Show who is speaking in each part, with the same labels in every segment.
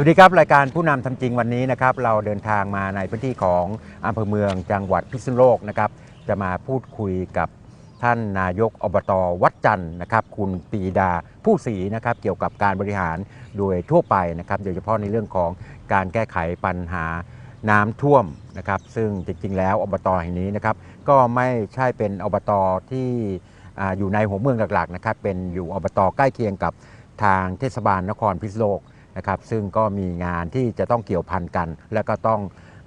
Speaker 1: วัสดีครับรายการผู้นำทำจริงวันนี้นะครับเราเดินทางมาในพื้นที่ของอำเภอเมืองจังหวัดพิษณุโลกนะครับจะมาพูดคุยกับท่านนายกอบตวัดจันทร์นะครับ คุณปีดาผู้ศรีนะครับ เกี่ยวกับการบริหารโดยทั่วไปนะครับโดยเฉพาะในเรื่องของการแก้ไขปัญหาน้ำท่วมนะครับ ซึ่งจริงๆแล้วอบตแห่งนี้นะครับ ก็ไม่ใช่เป็นอบตที่อ่าอยู่ในหัวเมืองหลักๆนะครับ เป็นอยู่อบตใกล้เคียงกับทางเทศบาลนครพิษณุโลก นะครับซึ่งก็มีงานที่จะต้องเกี่ยวพันกัน แล้วก็ต้อง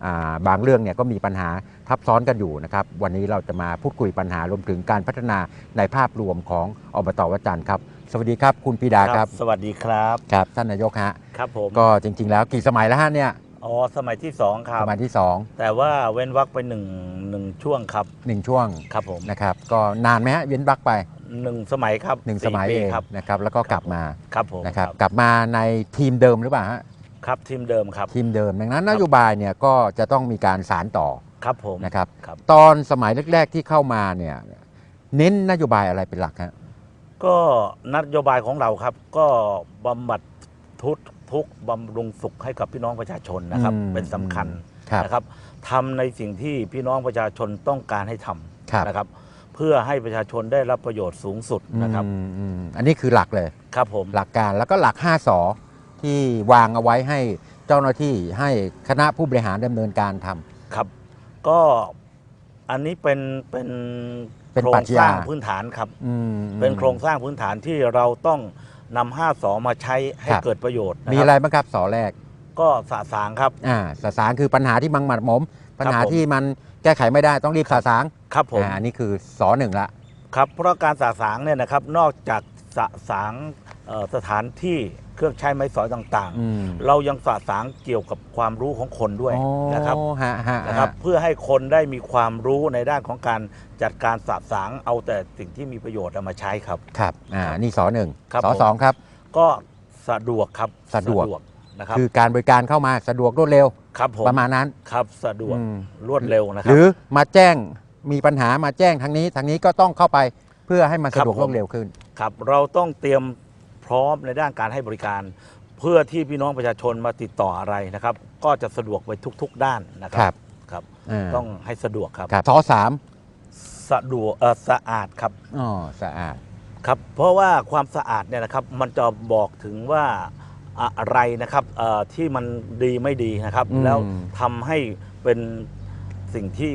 Speaker 1: อาบางเรื่องเนี่ยก็มีปัญหาทับซ้อนกันอยู่นะครับ วันนี้เราจะมาพูดคุยปัญหารวมถึงการพัฒนาในภาพรวมของอบตวัดจันทร์ครับ สวัสดีครับคุณปีดาครับ
Speaker 2: สวัสดีครับ
Speaker 1: ครับท่านนายกฮะ
Speaker 2: ครับผม
Speaker 1: ก็จริง ๆ แล้วกี่สมัยแล้วฮะเนี่ย
Speaker 2: อ๋อสมัยที่สองครับ
Speaker 1: สมัยที่
Speaker 2: แต่ว่าเว้นวักไปหนึ่งหนึ่งช่วงครับ
Speaker 1: 2 1ช่วง
Speaker 2: ครับผม
Speaker 1: นะครับก็นานไหมฮะเว้นบักไป
Speaker 2: หนึ่งสมัยครับ
Speaker 1: 1ส
Speaker 2: สี่
Speaker 1: มัย
Speaker 2: ปี
Speaker 1: เอง
Speaker 2: ครับ
Speaker 1: นะครับ แล้วก็กลับมา
Speaker 2: ครับผม
Speaker 1: นะครับกลับมาในทีมเดิมหรือเปล่าฮะ
Speaker 2: ครับทีมเดิมครับ
Speaker 1: ทีมเดิมดังนั้น
Speaker 2: ครั
Speaker 1: น
Speaker 2: บ
Speaker 1: โยบายเนี่ยก็จะต้องมีการสารต่อ
Speaker 2: ครับผม
Speaker 1: นะครับ
Speaker 2: ครับ
Speaker 1: ตอนสมัยแรก ๆที่เข้ามาเนี่ยเน้นนโยบายอะไรเป็นหลักฮะ
Speaker 2: ก็นโยบายของเราครับ ก็บำบัดทุกข์ทุกข์บำรุงสุขให้กับพี่น้องประชาชนนะครับ
Speaker 1: อืม
Speaker 2: เป็นสำคัญ
Speaker 1: ครับ
Speaker 2: นะครับทำในสิ่งที่พี่น้องประชาชนต้องการให้ท
Speaker 1: ครับำ
Speaker 2: นะครับเพื่อให้ประชาชนได้รับประโยชน์สูงสุดนะครับ
Speaker 1: อืมอืมอันนี้คือหลักเลย
Speaker 2: ครับผม
Speaker 1: หลักการแล้วก็หลัก 5สอที่วางเอาไว้ให้เจ้าหน้าที่ให้คณะผู้บริหารดำเนินการทำ
Speaker 2: ครับ ก็อันนี้เป็นเป็น
Speaker 1: เป็น
Speaker 2: โคร
Speaker 1: ปรั
Speaker 2: ง
Speaker 1: ชญา
Speaker 2: สร้างพื้นฐานครับ
Speaker 1: อืม
Speaker 2: เป็นโครงสร้างพื้นฐานที่เราต้องนำห้าสอมาใช้ให้
Speaker 1: ครับ
Speaker 2: เกิดประโยชน์นะ
Speaker 1: มี
Speaker 2: ค
Speaker 1: อะไร
Speaker 2: รับ
Speaker 1: บ้างครับสอแรก
Speaker 2: ก็สะสางครับ
Speaker 1: อ่าสสางคือปัญหาที่มังหมัดหมม ปัญหา
Speaker 2: ผม
Speaker 1: ที่มัน แก้ไขไม่ได้ต้องรีบสสาง
Speaker 2: ครับผม
Speaker 1: อ่าอันนี้คือสอหนึ่งละ
Speaker 2: ครับเพราะการสะสางเนี่ยนะครับนอกจากสะสางเอ่อสถานที่เครื่องใช้ไม้สอยต่าง
Speaker 1: อืม
Speaker 2: ๆ เรายังสะสางเกี่ยวกับความรู้ของคนด้วยนะครับ
Speaker 1: โอ้ฮะฮะ
Speaker 2: นะครับ
Speaker 1: ฮะ
Speaker 2: เพื่อให้คนได้มีความรู้ในด้านของการจัดการสะสางเอาแต่สิ่งที่มีประโยชน์เอามาใช้ครับ
Speaker 1: ครับ อ่า นี่สอหนึ่ง
Speaker 2: ครับ
Speaker 1: สอ
Speaker 2: ผม
Speaker 1: สองครับ
Speaker 2: ก็สะดวกครับ
Speaker 1: สะดวก
Speaker 2: นะครับ
Speaker 1: คือการบริการเข้ามาสะดวกรวดเร็ว
Speaker 2: ครับผม
Speaker 1: ประมาณนั้น
Speaker 2: ครับสะดวก
Speaker 1: อืม
Speaker 2: รวดเร็วนะค
Speaker 1: ห
Speaker 2: รั
Speaker 1: รือมาแจ้งมีปัญหามาแจ้งทางนี้ทางนี้ก็ต้องเข้าไปเพื่อให้มัน
Speaker 2: ครั
Speaker 1: สะ
Speaker 2: บ
Speaker 1: ดวก
Speaker 2: ผม
Speaker 1: รวดเร็วขึ้น
Speaker 2: ครับเราต้องเตรียมพร้อมในด้านการให้บริการ เพื่อที่พี่น้องประชาชนมาติดต่ออะไรนะครับ ก็จะสะดวกไปทุก ๆ ด้านนะค
Speaker 1: ครั
Speaker 2: รับ ครับาต้องให้สะดวกครับ
Speaker 1: ครับสอสาม
Speaker 2: สะดวกเอ่อสะอาดครับ
Speaker 1: อ๋อสะอาด
Speaker 2: ครับ เพราะว่าความสะอาดเนี่ยนะครับ มันจะบอกถึงว่า อะไรนะครับเอ่อที่มันดีไม่ดีนะครับ
Speaker 1: อืม
Speaker 2: แล้วทำให้เป็นสิ่งที่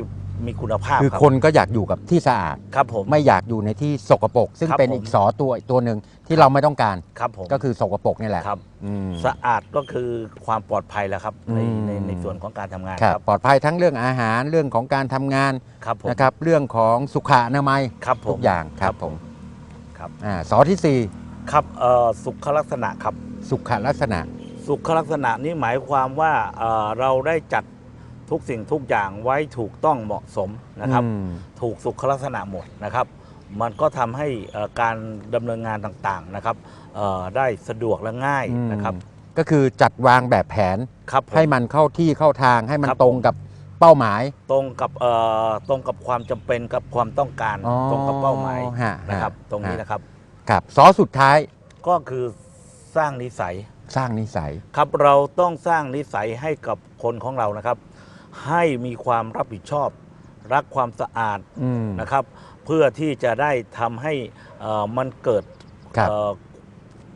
Speaker 2: มีคุณภาพ
Speaker 1: คือ
Speaker 2: รับ
Speaker 1: คนก็อยากอยู่กับที่สะอาด
Speaker 2: ครับผม
Speaker 1: ไม่อยากอยู่ในที่สกปรกซึ่ง
Speaker 2: ครับ
Speaker 1: เป็น
Speaker 2: ผม
Speaker 1: อีกสอตัวอีกตัวหนึ่งที่เราไม่ต้องการ
Speaker 2: ครับผม
Speaker 1: ก็คือสกปรกนี่แหละ
Speaker 2: ครับ
Speaker 1: อืม
Speaker 2: สะอาดก็คือความปลอดภัยแล้วครับใน
Speaker 1: อืม
Speaker 2: ในในส่วนของการทำงาน
Speaker 1: ครับ
Speaker 2: ครับ
Speaker 1: ปลอดภัยทั้งเรื่องอาหารเรื่องของการทำงาน
Speaker 2: ครับผม
Speaker 1: นะครับเรื่องของสุขอนามัย
Speaker 2: ครับผม
Speaker 1: ทุกอย่างครับผม
Speaker 2: ครับ
Speaker 1: อ่าสอที่สี่
Speaker 2: ครับเอ่อสุขลักษณะครับ
Speaker 1: สุขลักษณะ
Speaker 2: สุขลักษณะนี้หมายความว่าเอ่อเราได้จัดทุกสิ่งทุกอย่างไว้ถูกต้องเหมาะสมนะครับ
Speaker 1: อืม
Speaker 2: ถูกสุขลักษณะหมดนะครับ มันก็ทำให้เอ่อการดำเนินงานต่างๆนะครับเอ่อได้สะดวกและง่าย
Speaker 1: อืม
Speaker 2: นะครับ
Speaker 1: ก็คือจัดวางแบบแผน
Speaker 2: ครับผม
Speaker 1: ให้มันเข้าที่เข้าทางให้มัน
Speaker 2: ครับ
Speaker 1: ตรงกับเป้าหมาย
Speaker 2: ตรงกับเอ่อตรงกับความจำเป็นกับความต้องการ
Speaker 1: อ๋อ
Speaker 2: ตรงกับเป้าหมาย
Speaker 1: ฮะ
Speaker 2: นะครับ
Speaker 1: ฮะ
Speaker 2: ตรงนี้
Speaker 1: ฮะ
Speaker 2: นะครับ
Speaker 1: ครับสอสุดท้าย
Speaker 2: ก็คือ สร้างนิสัย
Speaker 1: สร้างนิสัย
Speaker 2: ครับเราต้องสร้างนิสัยให้กับคนของเรานะครับ ให้มีความรับผิดชอบ รักความสะอาด
Speaker 1: อืม
Speaker 2: นะครับ เพื่อที่จะได้ทำให้เอ่อมันเกิด
Speaker 1: ครับ
Speaker 2: เอ่อ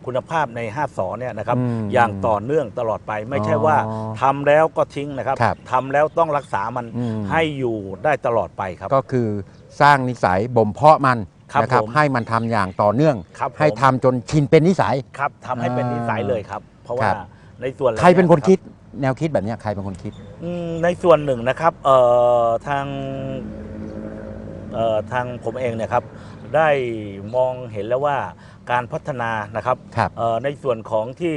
Speaker 2: คุณภาพใน5สอเนี่ยนะครับ
Speaker 1: อืม
Speaker 2: อย่างต่อเนื่องตลอดไปไม่ใช่ว่า
Speaker 1: อ๋อ
Speaker 2: ทำแล้วก็ทิ้งนะครับ
Speaker 1: ครับ
Speaker 2: ทำแล้วต้องรักษามัน
Speaker 1: อืม
Speaker 2: ให้อยู่ได้ตลอดไปครับ
Speaker 1: ก็คือสร้างนิสัยบ่มเพาะมัน
Speaker 2: ครับ
Speaker 1: นะครับ
Speaker 2: ผม
Speaker 1: ให้มันทำอย่างต่อเนื่อง
Speaker 2: ครับผม
Speaker 1: ให้ทำจนชินเป็นนิสัย
Speaker 2: ครับทำให้เป็นนิสัยเลยครับ เพราะว่า
Speaker 1: ครับ
Speaker 2: ในส่วน
Speaker 1: ใครเป็นคน
Speaker 2: ย
Speaker 1: คิดแนวคิดแบบเนี้ยใครเป็นคนคิด
Speaker 2: อืมในส่วนหนึ่งนะครับเอ่อทางเอ่อทางผมเองเนี่ยครับ ได้มองเห็นแล้วว่าการพัฒนานะครับ
Speaker 1: ครับ
Speaker 2: เอ่อในส่วนของที่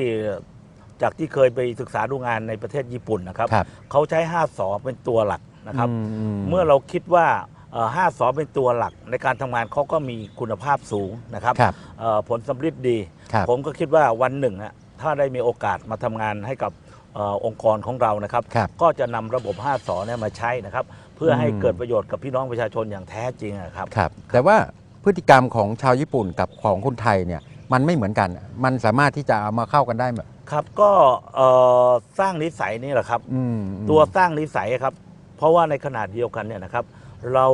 Speaker 2: จากที่เคยไปศึกษาดูงานในประเทศญี่ปุ่นนะครับ
Speaker 1: ครับ
Speaker 2: เขาใช้5สอเป็นตัวหลักนะครับ
Speaker 1: อืม
Speaker 2: เมื่อเราคิดว่า เอ่อ5สอเป็นตัวหลักในการทำงานเขาก็มีคุณภาพสูงนะครับ
Speaker 1: ครับ
Speaker 2: เอ่อผลสำลิดดี
Speaker 1: ครับ
Speaker 2: ผมก็คิดว่าวันหนึ่งอะถ้าได้มีโอกาสมาทำงานให้กับเออองค์กรของเรานะครับ
Speaker 1: ครับ
Speaker 2: ก็จะนำระบบ5สอเนี่ยมาใช้นะครับ เพื่อให้
Speaker 1: อืม
Speaker 2: เกิดประโยชน์กับพี่น้องประชาชนอย่างแท้จริงอะครับ
Speaker 1: ครับแต่ว่าพฤติกรรมของชาวญี่ปุ่นกับของคนไทยเนี่ยมันไม่เหมือนกัน มันสามารถที่จะเอามาเข้ากันได้ไหม
Speaker 2: ครับก็เอ่อสร้างนิสัยนี่แหละครับ
Speaker 1: อืม
Speaker 2: ตัวสร้างนิสัยครับ เพราะว่าในขนาดเดียวกันเนี่ยนะครับ เรา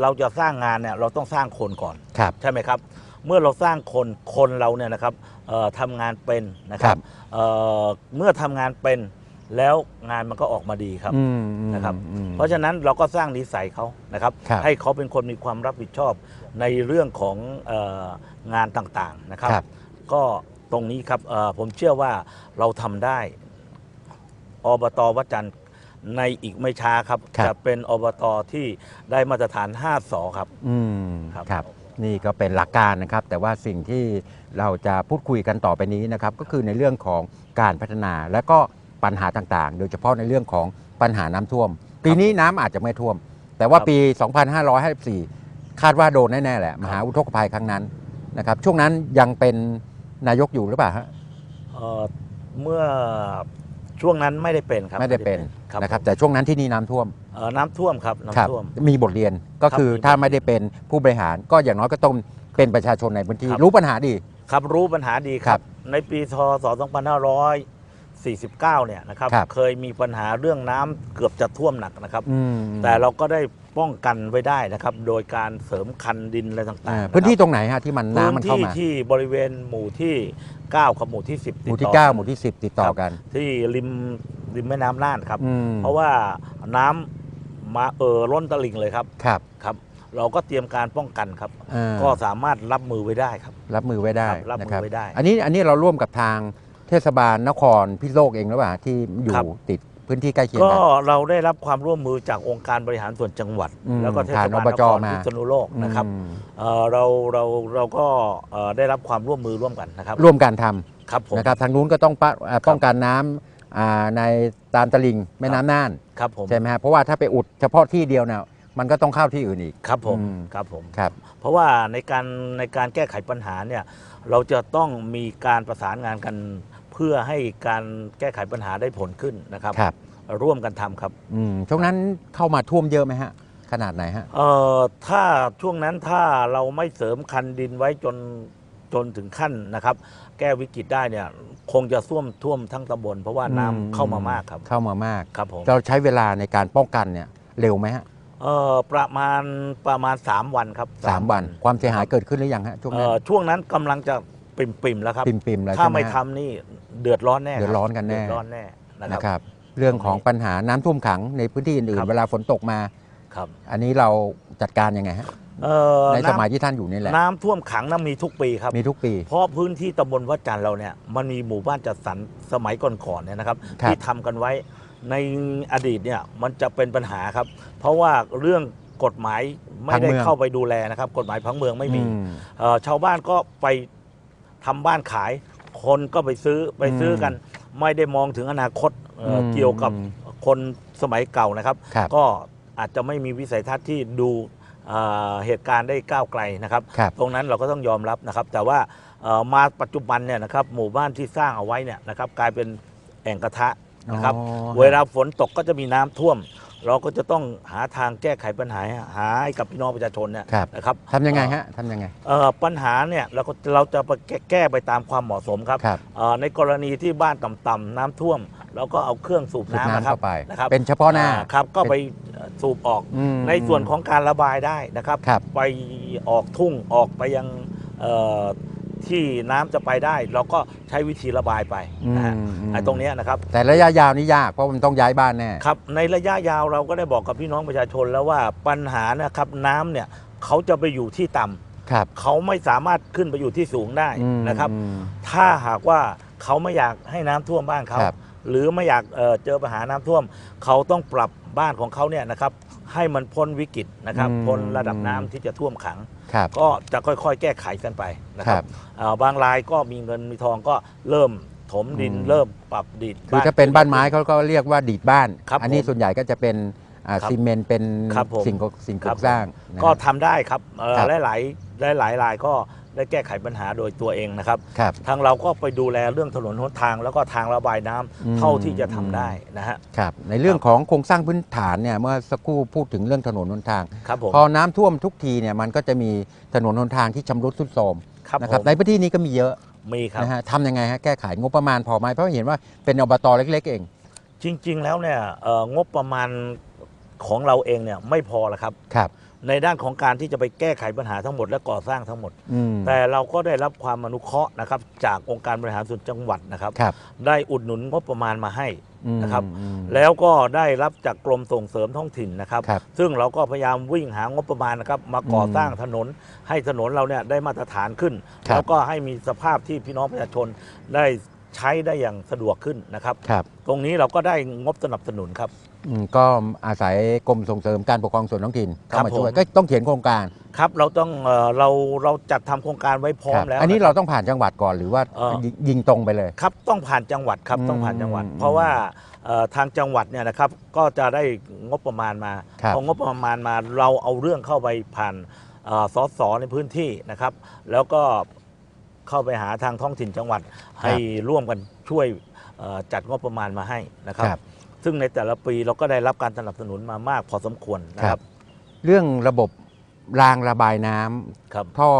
Speaker 2: เราจะสร้างงานเนี่ยเราต้องสร้างคนก่อน
Speaker 1: ครับ
Speaker 2: ใช่ไหมครับ เมื่อเราสร้างคนคนเราเนี่ยนะครับเอ่อทำงานเป็นนะครับ
Speaker 1: ครับ
Speaker 2: เอ่อเมื่อทำงานเป็นแล้วงานมันก็ออกมาดีครับ
Speaker 1: อืมอืม
Speaker 2: นะครับ
Speaker 1: อืม
Speaker 2: เพราะฉะนั้นเราก็สร้างนิสัยเขานะครับ
Speaker 1: ครับ
Speaker 2: ให้เขาเป็นคนมีความรับผิดชอบในเรื่องของเอองานต่างๆนะครับ
Speaker 1: ครับ
Speaker 2: ก็ตรงนี้ครับเอ่อผมเชื่อว่าเราทำได้อบตวัดจันทร์ ในอีกไม่ช้าครับ
Speaker 1: ครับ
Speaker 2: จะเป็นอบตที่ได้มาตรฐาน 5สอครับ
Speaker 1: อืม
Speaker 2: ครับ
Speaker 1: ครับ นี่ก็เป็นหลักการนะครับ แต่ว่าสิ่งที่เราจะพูดคุยกันต่อไปนี้นะครับ ก็คือในเรื่องของการพัฒนาและก็ปัญหาต่างๆ โดยเฉพาะในเรื่องของปัญหาน้ำท่วม ปีนี้น้ำอาจจะไม่ท่วม แต่ว่าปี 2554 คาดว่าโดนแน่ๆแหละ มหาอุทกภัยครั้งนั้นนะครับ ช่วงนั้นยังเป็นนายกอยู่หรือเปล่าฮะ
Speaker 2: เอ่อเมื่อ ช่วงนั้นไม่ได้เป็นครับ
Speaker 1: ไม่ได้เป็น
Speaker 2: ครับ
Speaker 1: นะครับแต่ช่วงนั้นที่นี่น้ำท่วม
Speaker 2: เอ่อน้ำท่วมครับ
Speaker 1: ครับ
Speaker 2: น้ำท่วม
Speaker 1: มีบทเรียนก็คือ
Speaker 2: ครับ
Speaker 1: ถ้าไม่ได้เป็นผู้บริหารก็อย่างน้อยก็ต้องเป็นประชาชนในพื้นที่
Speaker 2: ครับ
Speaker 1: รู้ปัญหาดี
Speaker 2: ครับรู้ปัญหาดีค
Speaker 1: ครั
Speaker 2: รับ
Speaker 1: บ
Speaker 2: ในปีพศ2549 เนี่ยนะครับ
Speaker 1: ครับ
Speaker 2: เคยมีปัญหาเรื่องน้ำเกือบจะท่วมหนักนะครับ
Speaker 1: อืม
Speaker 2: แต่เราก็ได้ ป้องกันไว้ได้นะครับ โดยการเสริมคันดินอะไรต่างๆ
Speaker 1: อ่าะ
Speaker 2: ครับ
Speaker 1: พื้นที่ตรงไหนฮะที่มันน้ำมันเข้า
Speaker 2: พื้น
Speaker 1: มา
Speaker 2: ที่ที่บริเวณหมู่ที่ 9 กับหมู่ที่ 10
Speaker 1: หมู่ที่
Speaker 2: ติดต่อ
Speaker 1: 9 หมู่ที่ 10 ติดต่อกัน
Speaker 2: ที่ริมริมแม่น้ำน่านครับ
Speaker 1: อืม
Speaker 2: เพราะว่าน้ำมาเอ่อล้นตลิ่งเลยครับ
Speaker 1: ครับ
Speaker 2: ครับ เราก็เตรียมการป้องกันครับ
Speaker 1: อ่า
Speaker 2: ก็สามารถรับมือไว้ได้ครับ
Speaker 1: รับมือไว้ได้
Speaker 2: ครับรับมือ
Speaker 1: นะครับ
Speaker 2: ไว้ได้
Speaker 1: อันนี้อันนี้เราร่วมกับทางเทศบาลนครพิษณุโลกเองหรือเปล่าที่อยู่
Speaker 2: ครับ
Speaker 1: ติด พื้นที่ใกล้เคียง
Speaker 2: ก็
Speaker 1: กัน
Speaker 2: เราได้รับความร่วมมือจากองค์การบริหารส่วนจังหวัด
Speaker 1: อืม
Speaker 2: แล้วก็เทศ
Speaker 1: ผ่าน
Speaker 2: บาล
Speaker 1: อบ
Speaker 2: น
Speaker 1: จ
Speaker 2: คร
Speaker 1: มา
Speaker 2: พิษณุโลกนะครับ
Speaker 1: อืม
Speaker 2: เอ่อเราเราเราก็เอ่อได้รับความร่วมมือร่วมกันนะครับ
Speaker 1: ร่วมกันทำ
Speaker 2: ครับผม
Speaker 1: นะครับทางนู้นก็ต้องปะอ่าป้องกันน้ำอ่าในตามตลิ่งแม่น้ำน่าน
Speaker 2: ครับผม
Speaker 1: ใช่ไหมฮะเพราะว่าถ้าไปอุดเฉพาะที่เดียวเนี่ยมันก็ต้องเข้าที่อื่นอีก
Speaker 2: ครับผม
Speaker 1: อืม
Speaker 2: ครับผม
Speaker 1: ครับ
Speaker 2: เพราะว่าในการในการแก้ไขปัญหาเนี่ยเราจะต้องมีการประสานงานกัน เพื่อให้การแก้ไขปัญหาได้ผลขึ้นนะครับ
Speaker 1: ครับ
Speaker 2: ร่วมกันทำครับ
Speaker 1: อืมช่วงนั้นเข้ามาท่วมเยอะไหมฮะ ขนาดไหนฮะ
Speaker 2: เอ่อถ้าช่วงนั้นถ้าเราไม่เสริมคันดินไว้จนจนถึงขั้นนะครับ แก้วิกฤตได้เนี่ยคงจะท่วมท่วมทั้งตำบลเพราะว่าน้ำ
Speaker 1: อืม
Speaker 2: เข้ามามากครับ
Speaker 1: เข้ามามาก
Speaker 2: ครับผม
Speaker 1: เราใช้เวลาในการป้องกันเนี่ยเร็วไหมฮะ
Speaker 2: เอ่อประมาณประมาณ 3 วันครับ
Speaker 1: สามวัน ความเสียหายเกิดขึ้นหรือยังฮะช่วง
Speaker 2: เอ่
Speaker 1: นั้น
Speaker 2: อช่วงนั้นกำลังจะ ปิ่มปิ่มๆแล้วครับ
Speaker 1: ปิมปิมๆแล้ว
Speaker 2: ถ้า
Speaker 1: ใช่ไหม
Speaker 2: ไม่
Speaker 1: ฮะ
Speaker 2: ทำนี่เดือดร้อนแน่คบ
Speaker 1: เดือดร้อนกันแน่
Speaker 2: เดือดร้อนแน่นะค
Speaker 1: นะ
Speaker 2: รับ
Speaker 1: ครับ เรื่องของปัญหาน้ำท่วมขังในพื้นที่อื่
Speaker 2: ครั
Speaker 1: น
Speaker 2: บ
Speaker 1: ๆเวลาฝนตกมา
Speaker 2: ครับ
Speaker 1: อันนี้เราจัดการยังไงฮะ
Speaker 2: เอ่อ
Speaker 1: ในสมัย
Speaker 2: น้ำ
Speaker 1: ที่ท่านอยู่นี่แหละ
Speaker 2: น้ำท่วมขังนั้นมีทุกปีครับ
Speaker 1: มีทุกปี
Speaker 2: เพราะพื้นที่ตำบลวัดจันทร์เราเนี่ยมันมีหมู่บ้านจัดสรรสมัยก่อนๆเนี่ยนะครับ
Speaker 1: ครับ
Speaker 2: ที่ทำกันไว้ในอดีตเนี่ยมันจะเป็นปัญหาครับ เพราะว่าเรื่องกฎหมายไม่ได้เข้าไปดูแลนะครับ กฎหมายพังเมืองไม่มี
Speaker 1: อืม
Speaker 2: เอ่อชาวบ้านก็ไป ทำบ้านขาย คนก็ไปซื้อไปซื้อกัน ไม่ได้มองถึงอนาคตเอ่ออ
Speaker 1: ม
Speaker 2: เกี่ยวกับคนสมัยเก่านะครับ
Speaker 1: ครับ
Speaker 2: ก็อาจจะไม่มีวิสัยทัศน์ที่ดูเอ่อเหตุการณ์ได้ก้าวไกลนะครับ
Speaker 1: ครับ
Speaker 2: ตรงนั้นเราก็ต้องยอมรับนะครับ แต่ว่าเอ่อมาปัจจุบันเนี่ยนะครับหมู่บ้านที่สร้างเอาไว้เนี่ยนะครับกลายเป็นแอ่งกระทะนะครับ
Speaker 1: อ๋อ
Speaker 2: เวลาฝนตกก็จะมีน้ำท่วม เราก็จะต้องหาทางแก้ไขปัญหาหาให้กับพี่น้องประชาชนเนี่ย
Speaker 1: ครับ
Speaker 2: นะครับ
Speaker 1: ทำยังไงฮะทำยังไง
Speaker 2: เอ่อปัญหาเนี่ยเราก็เราจะไปแก้แก้ไปตามความเหมาะสมครับ
Speaker 1: ครับ
Speaker 2: เอ่อในกรณีที่บ้านต่ำๆน้ำท่วม เราก็เอาเครื่องสูบ
Speaker 1: สูบ
Speaker 2: น้ำ
Speaker 1: น้ำ
Speaker 2: นะครับ
Speaker 1: เข้าไป
Speaker 2: นะครับ
Speaker 1: เป็นเฉพาะหน้า
Speaker 2: อ่ครับก็ไปสูบออก
Speaker 1: อืม
Speaker 2: ในส่วนของการระบายได้นะครับ
Speaker 1: ครับ
Speaker 2: ไปออกทุ่งออกไปยังเอ่อ ที่น้ำจะไปได้ เราก็ใช้วิธีระบายไปนะฮะ
Speaker 1: อืมอืม
Speaker 2: ไอ้ตรงเนี้ยนะครับ
Speaker 1: แต่ระยะยาวนี่ยากเพราะมันต้องย้ายบ้านแน่
Speaker 2: ครับในระยะยาวเราก็ได้บอกกับพี่น้องประชาชนแล้วว่าปัญหานะครับน้ำเนี่ยเขาจะไปอยู่ที่ต่ำ
Speaker 1: ครับ
Speaker 2: เขาไม่สามารถขึ้นไปอยู่ที่สูงได้
Speaker 1: อืม
Speaker 2: นะครับ
Speaker 1: อืม
Speaker 2: ถ้าหากว่าเขาไม่อยากให้น้ำท่วมบ้านเขา
Speaker 1: ครับ
Speaker 2: หรือไม่อยากเอ่อเจอปัญหาน้ำท่วม เขาต้องปรับบ้านของเขาเนี่ยนะครับให้มันพ้นวิกฤตนะครับ
Speaker 1: อืม
Speaker 2: พ้นระดับน้ำที่จะท่วมขัง
Speaker 1: ครับ
Speaker 2: ก็จะค่อยๆ แก้ไขกันไปนะค
Speaker 1: ครั
Speaker 2: รับบเอ่อบางรายก็มีเงินมีทองก็เริ่มถมดิน
Speaker 1: อืม
Speaker 2: เริ่มปรับดิน
Speaker 1: คือถ้าเป็นบ้านไม้เขาก็เรียกว่าดีดบ้าน
Speaker 2: ครับ
Speaker 1: อันี้
Speaker 2: ผม
Speaker 1: ส่วนใหญ่ก็จะเป็นอ่า
Speaker 2: ครับ
Speaker 1: ซีเมนต์เป็น
Speaker 2: ครับผม
Speaker 1: สิ่งก่อสิ่ง
Speaker 2: ครั
Speaker 1: ก่
Speaker 2: บ
Speaker 1: อสร้างนะ
Speaker 2: ก็ทำได้ครับเอ่อ
Speaker 1: ครับ
Speaker 2: หลายๆหลายๆรายก็ ได้แก้ไขปัญหาโดยตัวเองนะครับ
Speaker 1: ครับ
Speaker 2: ทางเราก็ไปดูแลเรื่องถนนหนทาง แล้วก็ทางระบายน้ำ
Speaker 1: อืม
Speaker 2: เท่าที่จะทำได้นะฮะ
Speaker 1: ครับ ในเรื่องของโครงสร้างพื้นฐานเนี่ยเมื่อสักครู่พูดถึงเรื่องถนนหนทาง
Speaker 2: ครับผม
Speaker 1: พอน้ำท่วมทุกทีเนี่ยมันก็จะมีถนนหนทางที่ชำรุดทรุดโทรม
Speaker 2: ครับ
Speaker 1: นะ
Speaker 2: ผ
Speaker 1: ครับ
Speaker 2: ม
Speaker 1: ในพื้นที่นี้ก็มีเยอะ
Speaker 2: มีครับ
Speaker 1: นะฮะทำยังไงฮะแก้ไของบประมาณพอไหมเพราะเห็นว่าเป็นอบตเล็ก ๆ เอง
Speaker 2: จริงๆแล้วเนี่ยเอ่องบประมาณของเราเองเนี่ยไม่พอละครับ
Speaker 1: ครับ
Speaker 2: ในด้านของการที่จะไปแก้ไขปัญหาทั้งหมดและก่อสร้างทั้งหมด
Speaker 1: อืม
Speaker 2: แต่เราก็ได้รับความอนุเคราะห์นะครับ จากองค์การบริหารส่วนจังหวัดนะครับ
Speaker 1: ครับ
Speaker 2: ได้อุดหนุนงบประมาณมาให้
Speaker 1: อืม
Speaker 2: นะครับ
Speaker 1: อืม
Speaker 2: แล้วก็ได้รับจากกรมส่งเสริมท้องถิ่นนะครับ
Speaker 1: ครับ
Speaker 2: ซึ่งเราก็พยายามวิ่งหางบประมาณนะครับ มาก่อสร้างถนนให้ถนนเราเนี่ยได้มาตรฐานขึ้น
Speaker 1: ครับ
Speaker 2: แล้วก็ให้มีสภาพที่พี่น้องประชาชนได้ ใช้ได้อย่างสะดวกขึ้นนะครับ
Speaker 1: ครับ
Speaker 2: ตรงนี้เราก็ได้งบสนับสนุนครับ
Speaker 1: อืมก็อาศัยกรมส่งเสริมการปกครองส่วนท้องถิ่นเข้ามา
Speaker 2: ครับ
Speaker 1: ช่วย
Speaker 2: ผม
Speaker 1: ก็ต้องเขียนโครงการ
Speaker 2: ครับเราต้องเอ่อเราเราจัดทำโครงการไว้พร้อ
Speaker 1: ค
Speaker 2: ม
Speaker 1: รับ
Speaker 2: แล้ว
Speaker 1: อันนี้ะ
Speaker 2: ค
Speaker 1: เรา
Speaker 2: บ
Speaker 1: ต้องผ่านจังหวัดก่อนหรือว่า
Speaker 2: เอ่อ
Speaker 1: ยิยิงตรงไปเลย
Speaker 2: ครับต้องผ่านจังหวัดครับ
Speaker 1: อืม
Speaker 2: ต้องผ่านจังหวัด
Speaker 1: อืม
Speaker 2: เพราะว่าเอ่อทางจังหวัดเนี่ยนะครับก็จะได้งบประมาณมา
Speaker 1: ครับ
Speaker 2: พองบประมาณมาเราเอาเรื่องเข้าไปผ่านเอ่อสสในพื้นที่นะครับ แล้วก็ เข้าไปหาทางท้องถิ่นจังหวัดให้ร่วมกันช่วยเอ่อจัดงบประมาณมาให้นะครับ
Speaker 1: ครับ
Speaker 2: ซึ่งในแต่ละปีเราก็ได้รับการสนับสนุนมามากพอสมควรนะครับ
Speaker 1: เรื่องระบบรางระบายน้ำ
Speaker 2: ครับ
Speaker 1: ท่อ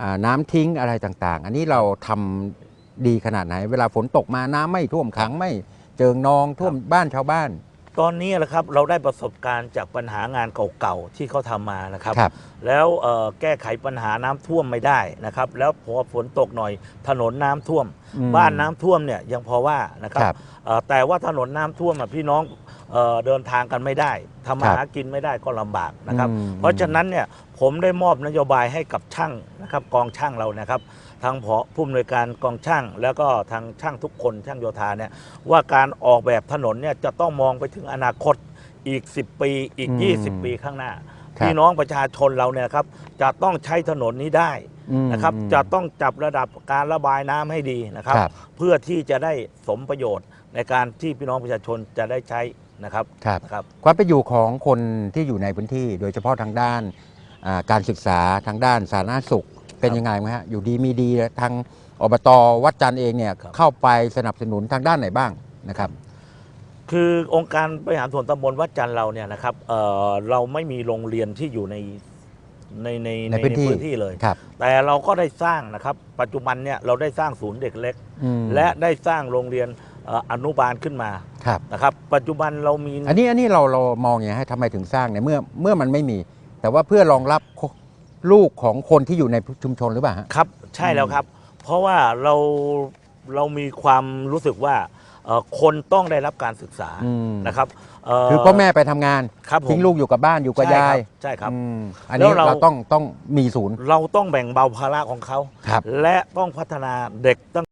Speaker 1: อาน้ำทิ้งอะไรต่างๆ อันนี้เราทำดีขนาดไหน เวลาฝนตกมาน้ำไม่ท่วมขังไม่เจิงนองท่วมบ้านชาวบ้าน
Speaker 2: ตอนนี้นะครับเราได้ประสบการณ์จากปัญหางานเก่าๆที่เขาทำมานะครับ
Speaker 1: ครับ
Speaker 2: แล้วเอ่อแก้ไขปัญหาน้ำท่วมไม่ได้นะครับ แล้วพอฝนตกหน่อยถนนน้ำท่วม
Speaker 1: อืม
Speaker 2: บ้านน้ำท่วมเนี่ยยังพอว่านะครับ
Speaker 1: ครับ
Speaker 2: เอ่อแต่ว่าถนนน้ำท่วมอะพี่น้องเอ่อเดินทางกันไม่ได้ทำมา
Speaker 1: ครับ
Speaker 2: หากินไม่ได้ก็ลำบากนะครับ
Speaker 1: อืม
Speaker 2: เพราะฉะนั้นเนี่ยผมได้มอบนโยบายให้กับช่างนะครับกองช่างเรานะครับ ทางผอผู้อำนวยการกองช่าง แล้วก็ทางช่างทุกคนช่างโยธาเนี่ยว่าการออกแบบถนนเนี่ยจะต้องมองไปถึงอนาคตอีก 10 ปีอีก
Speaker 1: อืม
Speaker 2: 20 ปีข้างหน้า
Speaker 1: ครับ
Speaker 2: พี่น้องประชาชนเราเนี่ยนะครับจะต้องใช้ถนนนี้ได้
Speaker 1: อืม
Speaker 2: นะครับ
Speaker 1: อืม
Speaker 2: จะต้องจับระดับการระบายน้ำให้ดีนะครับ
Speaker 1: ครับ
Speaker 2: เพื่อที่จะได้สมประโยชน์ในการที่พี่น้องประชาชนจะได้ใช้นะครับ
Speaker 1: ครับ
Speaker 2: นะครับ
Speaker 1: ความเป็นอยู่ของคนที่อยู่ในพื้นที่ โดยเฉพาะทางด้านอ่าการศึกษาทางด้านสาธารณสุข เป็น
Speaker 2: ครับ
Speaker 1: ยังไงไหมฮะอยู่ดีมีดีทางอบตวัดจันทร์เองเนี่ย
Speaker 2: ครับ
Speaker 1: เข้าไปสนับสนุนทางด้านไหนบ้างนะครับ
Speaker 2: คือองค์การบริหารส่วนตำบลวัดจันทร์เราเนี่ยนะครับเอ่อเราไม่มีโรงเรียนที่อยู่ในในใน
Speaker 1: ในพื้นที่
Speaker 2: ที่เลย
Speaker 1: ครับ
Speaker 2: แต่เราก็ได้สร้างนะครับ ปัจจุบันเนี่ยเราได้สร้างศูนย์เด็กเล็ก
Speaker 1: อืม
Speaker 2: และได้สร้างโรงเรียนเอ่ออนุบาลขึ้นมา
Speaker 1: ครับ
Speaker 2: นะครับ ปัจจุบันเรามี
Speaker 1: อันนี้อันนี้เราเรามองอย่างไรให้ทำไมถึงสร้างเนี่ยเมื่อเมื่อมันไม่มี แต่ว่าเพื่อรองรับ ลูกของคนที่อยู่ในชุมชนหรือเปล่าฮะ
Speaker 2: ครับใช่แล้วครับ เพราะว่าเราเรามีความรู้สึกว่าเอ่อคนต้องได้รับการศึกษา
Speaker 1: อืม
Speaker 2: นะครับเคื
Speaker 1: อพ่อแม่ไปทำงาน
Speaker 2: ครับผม
Speaker 1: ทิ้งลูกอยู่กับบ้านอยู่กับ
Speaker 2: ใช่
Speaker 1: ยาย
Speaker 2: ใช่ครับ
Speaker 1: อืมอันนี้
Speaker 2: แล้วเรา
Speaker 1: เราต้องต้องมีศูนย์
Speaker 2: เราต้องแบ่งเบาภาระของเขา
Speaker 1: ครับ
Speaker 2: และต้องพัฒนาเด็กตั้ง